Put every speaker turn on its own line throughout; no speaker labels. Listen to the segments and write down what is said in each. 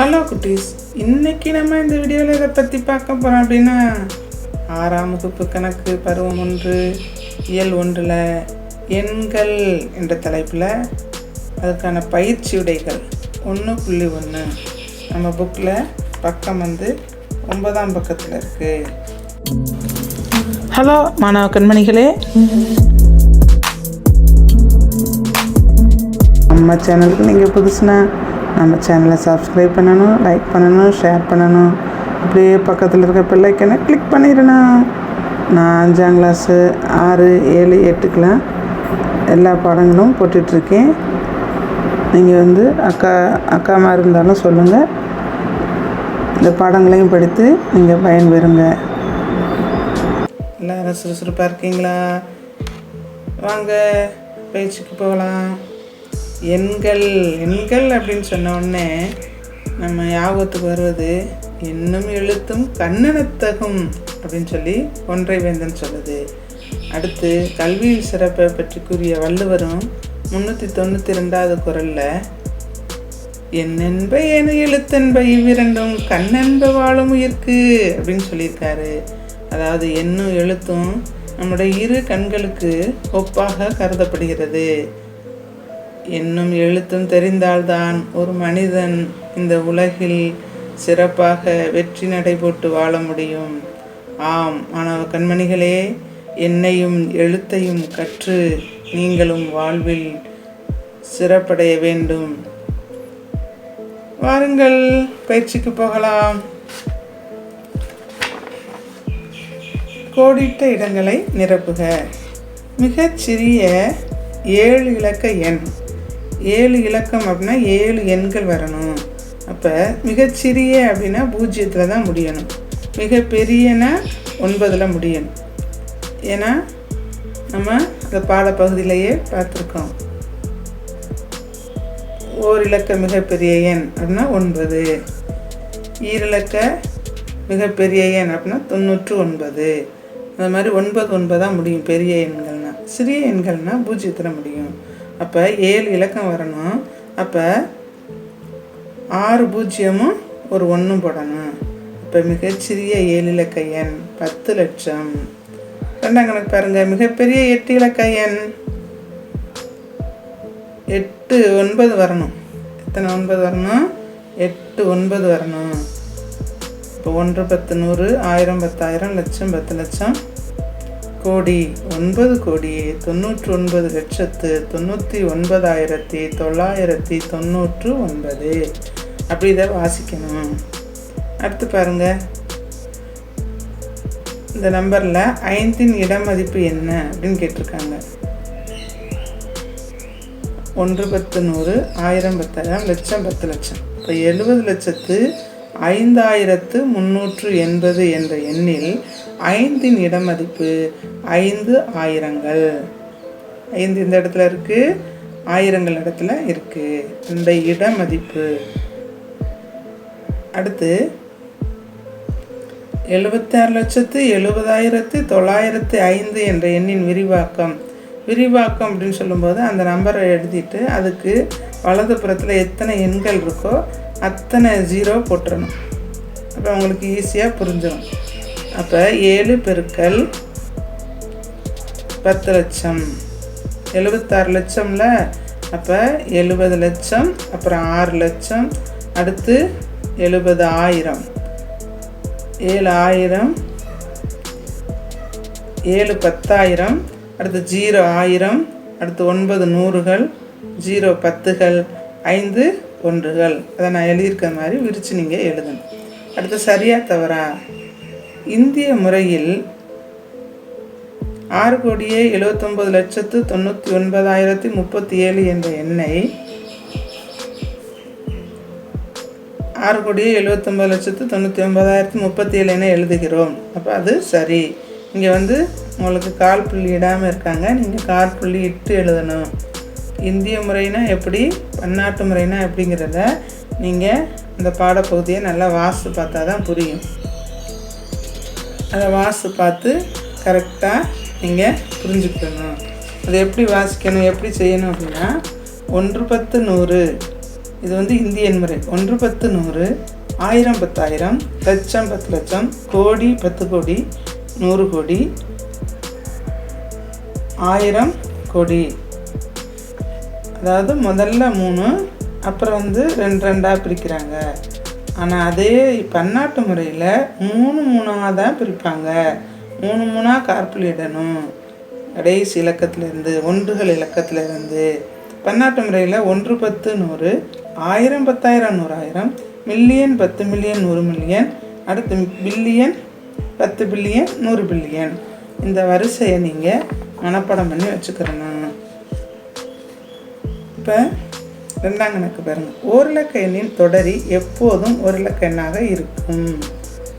hello குட்டீஸ் இன்னைக்கு நம்ம இந்த வீடியோவில் இதை பற்றி பார்க்க போகிறோம் அப்படின்னா ஆறாம் வகுப்பு கணக்கு பருவம் ஒன்று இயல் ஒன்றில் எண்கள் என்ற தலைப்பில் அதுக்கான பயிற்சி உடைகள் ஒன்று புள்ளி ஒன்று நம்ம புக்கில் பக்கம் வந்து ஒன்பதாம் பக்கத்தில் இருக்குது ஹலோ மாணவ கண்மணிகளே நம்ம சேனலுக்கு நீங்கள் புதுசுனா நம்ம சேனலை சப்ஸ்கிரைப் பண்ணணும் லைக் பண்ணணும் ஷேர் பண்ணணும் அப்படியே பக்கத்தில் இருக்க பிள்ளைக்கனை கிளிக் பண்ணிடணும் நான் அஞ்சாம் கிளாஸு ஆறு ஏழு எட்டுக்கெலாம் எல்லா பாடங்களும் போட்டுட்ருக்கேன் நீங்கள் வந்து அக்கா அக்கா மாதிரி இருந்தாலும் சொல்லுங்கள் இந்த பாடங்களையும் படித்து நீங்கள் பயன்பெறுங்க எல்லாரும் சுறுசுறுப்பாக இருக்கீங்களா வாங்க பேச்சுக்கு போகலாம் எண்கள் எண்கள் அப்படின்னு சொன்ன உடனே நம்ம யாபத்துக்கு வருவது என்னும் எழுத்தும் கண்ணனத்தகும் அப்படின்னு சொல்லி ஒன்றை வேந்தன் சொல்லுது அடுத்து கல்வி சிறப்பை பற்றி கூறிய வள்ளுவரும் முந்நூற்றி தொண்ணூற்றி ரெண்டாவது குரலில் என்னென்ப என எழுத்தென்ப இவ்விரண்டும் கண்ணென்ப வாழும் உயிர்க்கு அப்படின்னு சொல்லியிருக்காரு அதாவது எண்ணும் எழுத்தும் நம்முடைய இரு கண்களுக்கு ஒப்பாக கருதப்படுகிறது என்னும் எழுத்தும் தெரிந்தால்தான் ஒரு மனிதன் இந்த உலகில் சிறப்பாக வெற்றி நடைபோட்டு வாழ முடியும் ஆம் மாணவ கண்மணிகளே என்னையும் எழுத்தையும் கற்று நீங்களும் வாழ்வில் சிறப்படைய வேண்டும் வாருங்கள் பயிற்சிக்கு போகலாம் கோடிட்ட இடங்களை நிரப்புக மிகச்சிறிய ஏழு இலக்க எண் ஏழு இலக்கம் அப்படின்னா ஏழு எண்கள் வரணும் அப்போ மிகச்சிறிய அப்படின்னா பூஜ்ஜியத்தில் தான் முடியணும் மிகப்பெரியனா ஒன்பதில் முடியணும் ஏன்னா நம்ம அந்த பாடப்பகுதியிலேயே பார்த்துருக்கோம் ஓர் இலக்க மிகப்பெரிய எண் அப்படின்னா ஒன்பது ஈரிலக்க மிகப்பெரிய எண் அப்படின்னா தொண்ணூற்று ஒன்பது அந்த மாதிரி ஒன்பது ஒன்பதாக முடியும் பெரிய எண்கள்னால் சிறிய எண்கள்னால் பூஜ்ஜியத்தில் முடியும் அப்போ ஏழு இலக்கம் வரணும் அப்போ ஆறு பூஜ்ஜியமும் ஒரு ஒன்றும் போடணும் இப்போ மிகச்சிறிய ஏழு இலக்க எண் பத்து லட்சம் ரெண்டாம் கணக்கு பாருங்கள் மிகப்பெரிய எட்டு இலக்க எண் எட்டு ஒன்பது வரணும் எத்தனை ஒன்பது வரணும் எட்டு ஒன்பது வரணும் இப்போ ஒன்று பத்து நூறு ஆயிரம் பத்தாயிரம் லட்சம் பத்து லட்சம் கோடி ஒன்பது கோடியே தொண்ணூற்றி ஒன்பது லட்சத்து தொண்ணூற்றி ஒன்பதாயிரத்தி தொள்ளாயிரத்தி தொண்ணூற்று ஒன்பது அப்படி இதை வாசிக்கணும் அடுத்து பாருங்கள் இந்த நம்பரில் ஐந்தின் இடம் மதிப்பு என்ன அப்படின்னு கேட்டிருக்காங்க ஒன்று பத்து நூறு ஆயிரம் பத்தாயிரம் லட்சம் பத்து லட்சம் இப்போ எழுபது லட்சத்து ஐந்தாயிரத்து முந்நூற்று எண்பது என்ற எண்ணில் ஐந்தின் இடமதிப்பு ஐந்து ஆயிரங்கள் ஐந்து இந்த இடத்துல இருக்குது ஆயிரங்கள் இடத்துல இருக்குது இந்த இடமதிப்பு அடுத்து எழுபத்தாறு லட்சத்து எழுபதாயிரத்து தொள்ளாயிரத்து ஐந்து என்ற எண்ணின் விரிவாக்கம் விரிவாக்கம் அப்படின்னு சொல்லும்போது அந்த நம்பரை எழுதிட்டு அதுக்கு வலது புறத்தில் எத்தனை எண்கள் இருக்கோ அத்தனை ஜீரோ போட்டுடணும் அப்போ உங்களுக்கு ஈஸியாக புரிஞ்சிடும் அப்போ ஏழு பெருக்கல் பத்து லட்சம் எழுபத்தாறு லட்சம்ல அப்போ எழுபது லட்சம் அப்புறம் ஆறு லட்சம் அடுத்து எழுபது ஆயிரம் ஏழு ஆயிரம் ஏழு பத்தாயிரம் அடுத்து ஜீரோ ஆயிரம் அடுத்து ஒன்பது நூறுகள் ஜீரோ பத்துகள் ஐந்து ஒன்றுகள் அதை நான் எழுதியிருக்க மாதிரி விரித்து நீங்கள் எழுதணும் அடுத்து சரியாக தவறா இந்திய முறையில் ஆறு கோடியே எழுபத்தொம்பது லட்சத்து தொண்ணூற்றி ஒன்பதாயிரத்தி முப்பத்தி ஏழு என்ற எண்ணை ஆறு கோடியே எழுபத்தொம்பது லட்சத்து தொண்ணூற்றி ஒன்பதாயிரத்தி முப்பத்தி ஏழு என எழுதுகிறோம் அப்போ அது சரி இங்கே வந்து உங்களுக்கு கால் புள்ளி இடாமல் இருக்காங்க நீங்கள் கால் புள்ளி இட்டு எழுதணும் இந்திய முறைனா எப்படி பன்னாட்டு முறைனா எப்படிங்கிறத நீங்கள் இந்த பாடப்பகுதியை நல்லா வாசித்து பார்த்தா தான் புரியும் அதை வாசு பார்த்து கரெக்டாக நீங்கள் புரிஞ்சுக்கணும் அது எப்படி வாசிக்கணும் எப்படி செய்யணும் அப்படின்னா ஒன்று பத்து நூறு இது வந்து இந்தியன் முறை ஒன்று பத்து நூறு ஆயிரம் பத்தாயிரம் லட்சம் பத்து லட்சம் கோடி பத்து கோடி நூறு கோடி ஆயிரம் கோடி அதாவது முதல்ல மூணு அப்புறம் வந்து ரெண்டு ரெண்டாக பிரிக்கிறாங்க ஆனால் அதே பன்னாட்டு முறையில் மூணு மூணாக தான் பிரிப்பாங்க மூணு மூணாக கார்பில் இடணும் கடைசி இலக்கத்திலேருந்து ஒன்றுகள் இலக்கத்திலேருந்து பன்னாட்டு முறையில் ஒன்று பத்து நூறு ஆயிரம் பத்தாயிரம் நூறாயிரம் மில்லியன் பத்து மில்லியன் நூறு மில்லியன் அடுத்து பில்லியன் பத்து பில்லியன் நூறு பில்லியன் இந்த வரிசையை நீங்கள் மனப்பாடம் பண்ணி வச்சுக்கிறணும் இப்போ ரெண்டாம் கணக்கு பாருங்கள் எண்ணின் தொடரி எப்போதும் ஒரு எண்ணாக இருக்கும்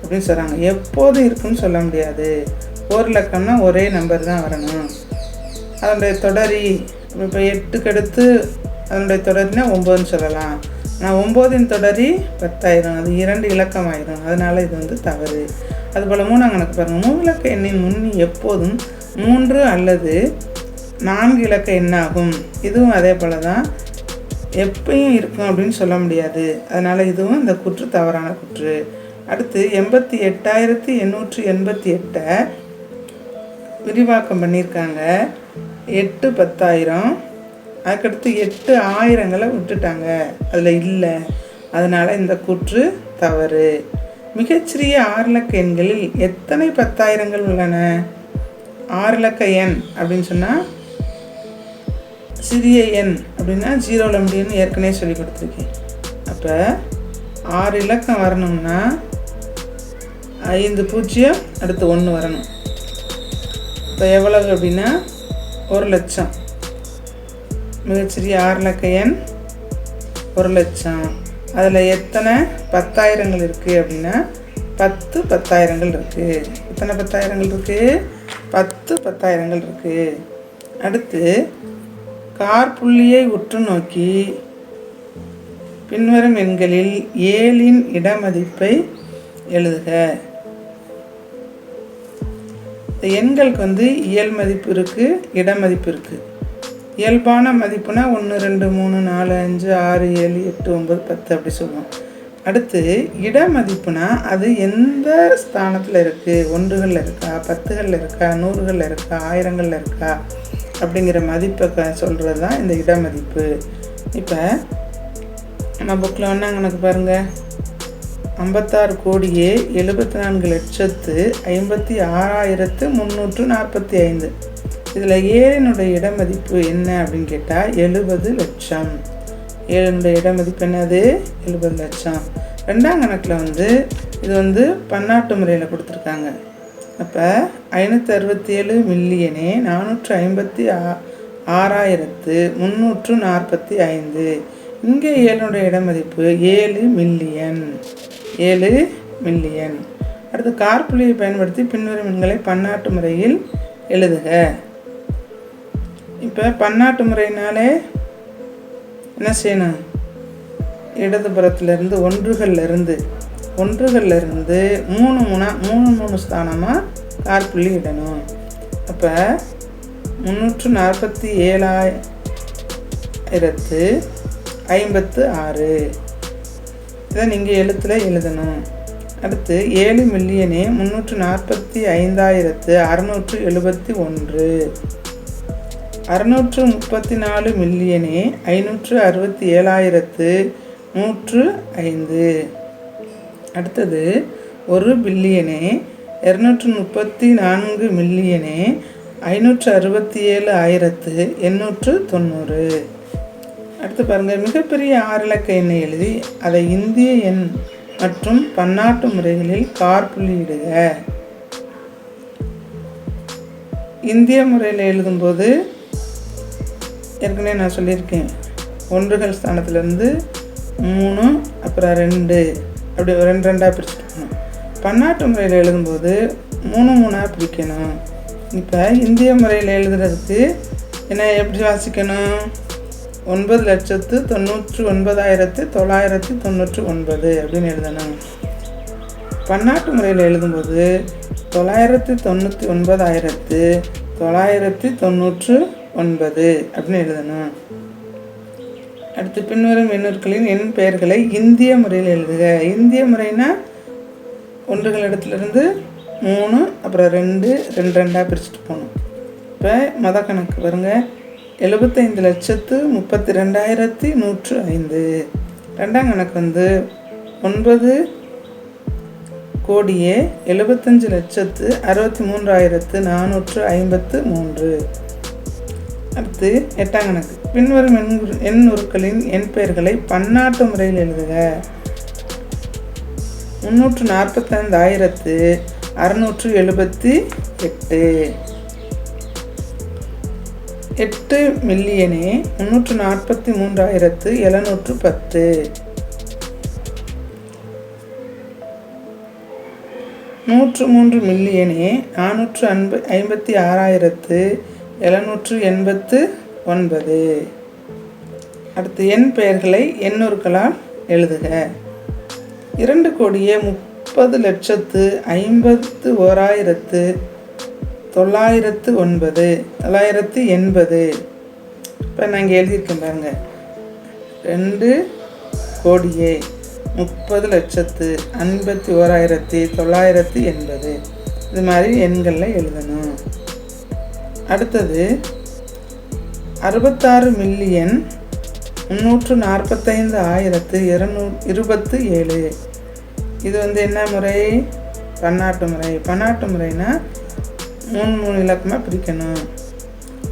அப்படின்னு சொல்கிறாங்க எப்போதும் இருக்குன்னு சொல்ல முடியாது ஓரிலக்கம்னா ஒரே நம்பர் தான் வரணும் அதனுடைய தொடரி இப்போ எட்டுக்கு அடுத்து அதனுடைய தொடரினா ஒம்பதுன்னு சொல்லலாம் நான் ஒம்போதின் தொடரி பத்தாயிரம் அது இரண்டு இலக்கம் ஆயிரும் அதனால் இது வந்து தவறு அதுபோல் மூணாம் கணக்கு பாருங்கள் மூணு இலக்க எண்ணின் முன்னி எப்போதும் மூன்று அல்லது நான்கு இலக்க எண்ணாகும் இதுவும் அதே போல் தான் எப்பயும் இருக்கும் அப்படின்னு சொல்ல முடியாது அதனால் இதுவும் இந்த குற்று தவறான குற்று அடுத்து எண்பத்தி எட்டாயிரத்தி எண்ணூற்றி எண்பத்தி எட்டை விரிவாக்கம் பண்ணியிருக்காங்க எட்டு பத்தாயிரம் அதுக்கடுத்து எட்டு ஆயிரங்களை விட்டுட்டாங்க அதில் இல்லை அதனால் இந்த குற்று தவறு மிகச்சிறிய ஆறுலக்க எண்களில் எத்தனை பத்தாயிரங்கள் உள்ளன ஆறுலக்க எண் அப்படின்னு சொன்னால் சிறிய எண் அப்படின்னா ஜீரோ லம்டின்னு ஏற்கனவே சொல்லி கொடுத்துருக்கேன் அப்போ ஆறு இலக்கம் வரணும்னா ஐந்து பூஜ்ஜியம் அடுத்து ஒன்று வரணும் இப்போ எவ்வளவு அப்படின்னா ஒரு லட்சம் மிகச்சிறிய ஆறு இலக்க எண் ஒரு லட்சம் அதில் எத்தனை பத்தாயிரங்கள் இருக்குது அப்படின்னா பத்து பத்தாயிரங்கள் இருக்குது எத்தனை பத்தாயிரங்கள் இருக்குது பத்து பத்தாயிரங்கள் இருக்குது அடுத்து கார்புள்ளியை உற்று நோக்கி பின்வரும் எண்களில் ஏழின் இடமதிப்பை எழுதுக இந்த எண்களுக்கு வந்து இயல் மதிப்பு இருக்குது இடமதிப்பு இருக்குது இயல்பான மதிப்புனா ஒன்று ரெண்டு மூணு நாலு அஞ்சு ஆறு ஏழு எட்டு ஒம்பது பத்து அப்படி சொல்லுவோம் அடுத்து இடமதிப்புனா அது எந்த ஸ்தானத்தில் இருக்குது ஒன்றுகளில் இருக்கா பத்துகளில் இருக்கா நூறுகளில் இருக்கா ஆயிரங்களில் இருக்கா அப்படிங்கிற மதிப்பை க சொல்கிறது தான் இந்த இட மதிப்பு இப்போ நம்ம புக்கில் எனக்கு பாருங்கள் ஐம்பத்தாறு கோடியே எழுபத்தி நான்கு லட்சத்து ஐம்பத்தி ஆறாயிரத்து முந்நூற்று நாற்பத்தி ஐந்து இதில் ஏழனுடைய இடமதிப்பு என்ன அப்படின்னு கேட்டால் எழுபது லட்சம் ஏழனுடைய இடமதிப்பு என்னது எழுபது லட்சம் ரெண்டாம் கணக்கில் வந்து இது வந்து பன்னாட்டு முறையில் கொடுத்துருக்காங்க அப்போ ஐநூற்றி அறுபத்தி ஏழு மில்லியனே நானூற்று ஐம்பத்தி ஆறாயிரத்து முந்நூற்று நாற்பத்தி ஐந்து இங்கே ஏழுடைய இடமதிப்பு ஏழு மில்லியன் ஏழு மில்லியன் அடுத்து கார்புலியை பயன்படுத்தி பின்வரும் எண்களை பன்னாட்டு முறையில் எழுதுக இப்போ பன்னாட்டு முறையினாலே என்ன செய்யணும் இடதுபுறத்துலேருந்து ஒன்றுகள்லேருந்து ஒன்றுகள்லேருந்து மூணு மூணா மூணு மூணு ஸ்தானமாக ஆறு புள்ளி இடணும் அப்போ முந்நூற்று நாற்பத்தி ஏழாயிரத்து ஐம்பத்து ஆறு இதை நீங்கள் எழுத்தில் எழுதணும் அடுத்து ஏழு மில்லியனே முந்நூற்று நாற்பத்தி ஐந்தாயிரத்து அறநூற்று எழுபத்தி ஒன்று அறுநூற்று முப்பத்தி நாலு மில்லியனே ஐநூற்று அறுபத்தி ஏழாயிரத்து நூற்று ஐந்து அடுத்தது ஒரு பில்லியனே இரநூற்று முப்பத்தி நான்கு மில்லியனே ஐநூற்று அறுபத்தி ஏழு ஆயிரத்து எண்ணூற்று தொண்ணூறு அடுத்து பாருங்கள் மிகப்பெரிய ஆறிலக்க எண்ணை எழுதி அதை இந்திய எண் மற்றும் பன்னாட்டு முறைகளில் கார் புள்ளியிடுக இந்திய முறையில் எழுதும்போது ஏற்கனவே நான் சொல்லியிருக்கேன் ஒன்றுகள் ஸ்தானத்துலேருந்து மூணு அப்புறம் ரெண்டு அப்படி ரெண்டு ரெண்டாக பிரிச்சுட்டு பன்னாட்டு முறையில் எழுதும்போது மூணு மூணாக பிரிக்கணும் இப்போ இந்திய முறையில் எழுதுறதுக்கு என்ன எப்படி வாசிக்கணும் ஒன்பது லட்சத்து தொண்ணூற்று ஒன்பதாயிரத்து தொள்ளாயிரத்து தொண்ணூற்று ஒன்பது அப்படின்னு எழுதணும் பன்னாட்டு முறையில் எழுதும்போது தொள்ளாயிரத்து தொண்ணூற்றி ஒன்பதாயிரத்து தொள்ளாயிரத்து தொண்ணூற்று ஒன்பது அப்படின்னு எழுதணும் அடுத்து பின்வரும் இன்னொருக்களின் என் பெயர்களை இந்திய முறையில் எழுதுக இந்திய முறைனா ஒன்றுகள் இடத்துலேருந்து மூணு அப்புறம் ரெண்டு ரெண்டு ரெண்டாக பிரிச்சுட்டு போகணும் இப்போ மத கணக்கு பாருங்கள் எழுபத்தைந்து லட்சத்து முப்பத்தி ரெண்டாயிரத்தி நூற்று ஐந்து ரெண்டாம் கணக்கு வந்து ஒன்பது கோடியே எழுபத்தஞ்சு லட்சத்து அறுபத்தி மூன்றாயிரத்து நானூற்று ஐம்பத்து மூன்று அடுத்து எட்டாம் கணக்கு பின்வரும் எண் உருக்களின் எண் பெயர்களை பன்னாட்டு முறையில் எழுதுக முந்நூற்று நாற்பத்தைந்தாயிரத்து அறுநூற்று எழுபத்தி எட்டு எட்டு மில்லியனே முந்நூற்று நாற்பத்தி மூன்றாயிரத்து எழுநூற்று பத்து நூற்று மூன்று மில்லியனே நானூற்று அன்பு ஐம்பத்தி ஆறாயிரத்து எழுநூற்று எண்பத்து ஒன்பது அடுத்து என் பெயர்களை எண்ணூர்களால் எழுதுக இரண்டு கோடியே முப்பது லட்சத்து ஐம்பத்து ஓராயிரத்து தொள்ளாயிரத்து ஒன்பது தொள்ளாயிரத்து எண்பது இப்போ நான் இங்கே எழுதியிருக்கேன் ரெண்டு கோடியே முப்பது லட்சத்து ஐம்பத்தி ஓராயிரத்தி தொள்ளாயிரத்து எண்பது இது மாதிரி எண்களில் எழுதணும் அடுத்தது அறுபத்தாறு மில்லியன் முந்நூற்று நாற்பத்தைந்து ஆயிரத்து இருநூ இருபத்து ஏழு இது வந்து என்ன முறை பன்னாட்டு முறை பன்னாட்டு முறைனா மூணு மூணு இலக்கமாக பிரிக்கணும்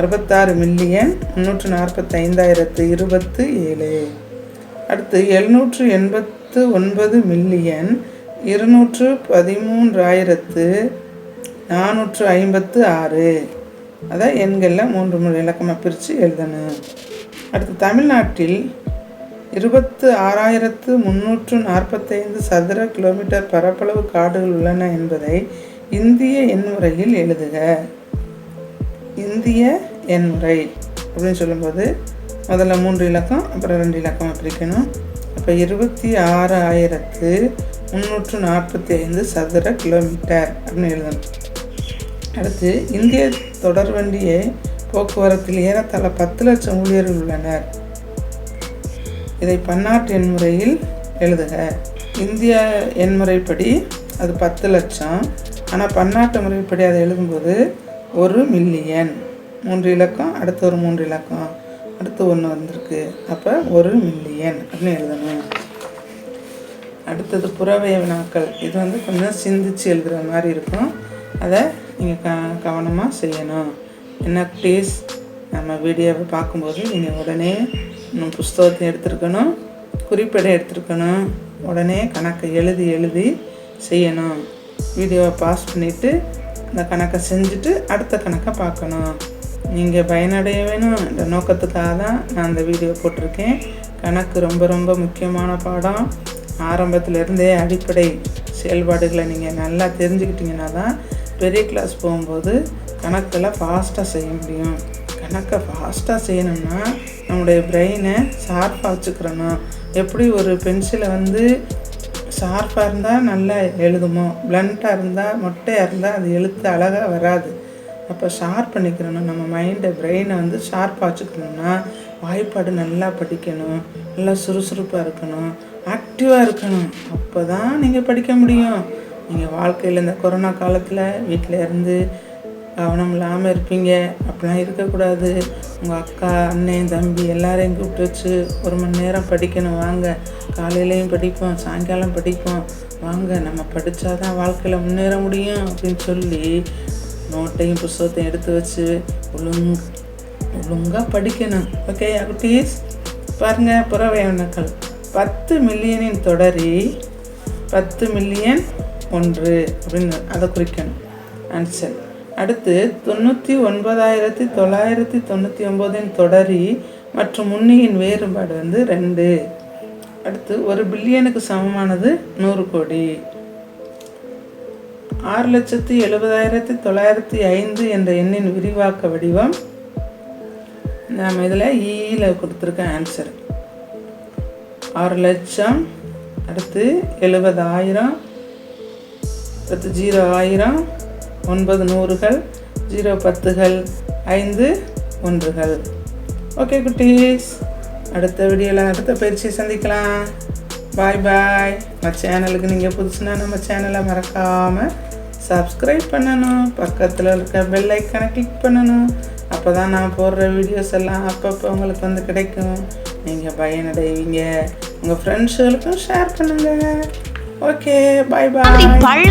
அறுபத்தாறு மில்லியன் முந்நூற்று நாற்பத்தைந்தாயிரத்து இருபத்து ஏழு அடுத்து எழுநூற்று எண்பத்து ஒன்பது மில்லியன் இருநூற்று பதிமூன்றாயிரத்து நானூற்று ஐம்பத்து ஆறு அதை எண்களில் மூன்று மூணு இலக்கமாக பிரித்து எழுதணும் அடுத்து தமிழ்நாட்டில் இருபத்து ஆறாயிரத்து முன்னூற்று நாற்பத்தைந்து சதுர கிலோமீட்டர் பரப்பளவு காடுகள் உள்ளன என்பதை இந்திய எண்முறையில் எழுதுக இந்திய எண்முறை அப்படின்னு சொல்லும்போது முதல்ல மூன்று இலக்கம் அப்புறம் ரெண்டு இலக்கம் பிரிக்கணும் இப்போ இருபத்தி ஆறு ஆயிரத்து முந்நூற்று நாற்பத்தி ஐந்து சதுர கிலோமீட்டர் அப்படின்னு எழுதணும் அடுத்து இந்திய தொடர்வண்டியை போக்குவரத்தில் ஏறத்தாழ பத்து லட்சம் ஊழியர்கள் உள்ளனர் இதை பன்னாட்டு எண்முறையில் எழுதுக இந்திய எண்முறைப்படி அது பத்து லட்சம் ஆனால் பன்னாட்டு முறைப்படி அதை எழுதும்போது ஒரு மில்லியன் மூன்று இலக்கம் அடுத்து ஒரு மூன்று இலக்கம் அடுத்து ஒன்று வந்திருக்கு அப்போ ஒரு மில்லியன் அப்படின்னு எழுதணும் அடுத்தது புறவைய வினாக்கள் இது வந்து கொஞ்சம் சிந்திச்சு எழுதுகிற மாதிரி இருக்கும் அதை நீங்கள் க கவனமாக செய்யணும் என்ன ப்ளீஸ் நம்ம வீடியோவை பார்க்கும்போது நீங்கள் உடனே புஸ்தகத்தை எடுத்துருக்கணும் குறிப்பிடம் எடுத்துருக்கணும் உடனே கணக்கை எழுதி எழுதி செய்யணும் வீடியோவை பாஸ் பண்ணிவிட்டு அந்த கணக்கை செஞ்சுட்டு அடுத்த கணக்கை பார்க்கணும் நீங்கள் பயனடைய வேணும் இந்த நோக்கத்துக்காக தான் நான் அந்த வீடியோ போட்டிருக்கேன் கணக்கு ரொம்ப ரொம்ப முக்கியமான பாடம் ஆரம்பத்திலேருந்தே அடிப்படை செயல்பாடுகளை நீங்கள் நல்லா தெரிஞ்சுக்கிட்டிங்கன்னா தான் பெரிய கிளாஸ் போகும்போது கணக்கெல்லாம் ஃபாஸ்ட்டாக செய்ய முடியும் கணக்கை ஃபாஸ்ட்டாக செய்யணும்னா நம்முடைய பிரெயினை ஷார்ப்பாக வச்சுக்கிறணும் எப்படி ஒரு பென்சிலை வந்து ஷார்ப்பாக இருந்தால் நல்லா எழுதுமோ பிளண்ட்டாக இருந்தால் மொட்டையாக இருந்தால் அது எழுத்து அழகாக வராது அப்போ ஷார்ப் பண்ணிக்கிறணும் நம்ம மைண்டை பிரெயினை வந்து ஷார்ப்பாக வச்சுக்கணும்னா வாய்ப்பாடு நல்லா படிக்கணும் நல்லா சுறுசுறுப்பாக இருக்கணும் ஆக்டிவாக இருக்கணும் அப்போ தான் நீங்கள் படிக்க முடியும் நீங்கள் வாழ்க்கையில் இந்த கொரோனா காலத்தில் வீட்டில் இருந்து கவனம் இல்லாமல் இருப்பீங்க அப்படிலாம் இருக்கக்கூடாது உங்கள் அக்கா அண்ணன் தம்பி எல்லாரையும் கூப்பிட்டு வச்சு ஒரு மணி நேரம் படிக்கணும் வாங்க காலையிலையும் படிப்போம் சாயங்காலம் படிப்போம் வாங்க நம்ம படித்தா தான் வாழ்க்கையில் முன்னேற முடியும் அப்படின்னு சொல்லி நோட்டையும் புஸ்தகத்தையும் எடுத்து வச்சு ஒழுங் ஒழுங்காக படிக்கணும் ஓகே குட்டீஸ் பாருங்கள் புறவயணக்கள் பத்து மில்லியனின் தொடரி பத்து மில்லியன் ஒன்று அப்படின்னு அதை குறிக்கணும் ஆன்சர் அடுத்து தொண்ணூற்றி ஒன்பதாயிரத்தி தொள்ளாயிரத்தி தொண்ணூற்றி ஒம்போதின் தொடரி மற்றும் முன்னியின் வேறுபாடு வந்து ரெண்டு அடுத்து ஒரு பில்லியனுக்கு சமமானது நூறு கோடி ஆறு லட்சத்தி எழுபதாயிரத்தி தொள்ளாயிரத்தி ஐந்து என்ற எண்ணின் விரிவாக்க வடிவம் நாம் இதில் ஈயில் e கொடுத்துருக்கேன் ஆன்சர் ஆறு லட்சம் அடுத்து எழுபதாயிரம் அடுத்து ஜீரோ ஆயிரம் ஒன்பது நூறுகள் ஜீரோ பத்துகள் ஐந்து ஒன்றுகள் ஓகே குட்டீஸ் அடுத்த வீடியோவில் அடுத்த பயிற்சியை சந்திக்கலாம் பாய் பாய் நம்ம சேனலுக்கு நீங்கள் புதுசுனா நம்ம சேனலை மறக்காமல் சப்ஸ்கிரைப் பண்ணணும் பக்கத்தில் இருக்க பெல் ஐக்கனை கிளிக் பண்ணணும் அப்போ தான் நான் போடுற வீடியோஸ் எல்லாம் அப்பப்போ உங்களுக்கு வந்து கிடைக்கும் நீங்கள் பயனடைவீங்க உங்கள் ஃப்ரெண்ட்ஸுகளுக்கும் ஷேர் பண்ணுங்கள் ஓகே பாய் பாய்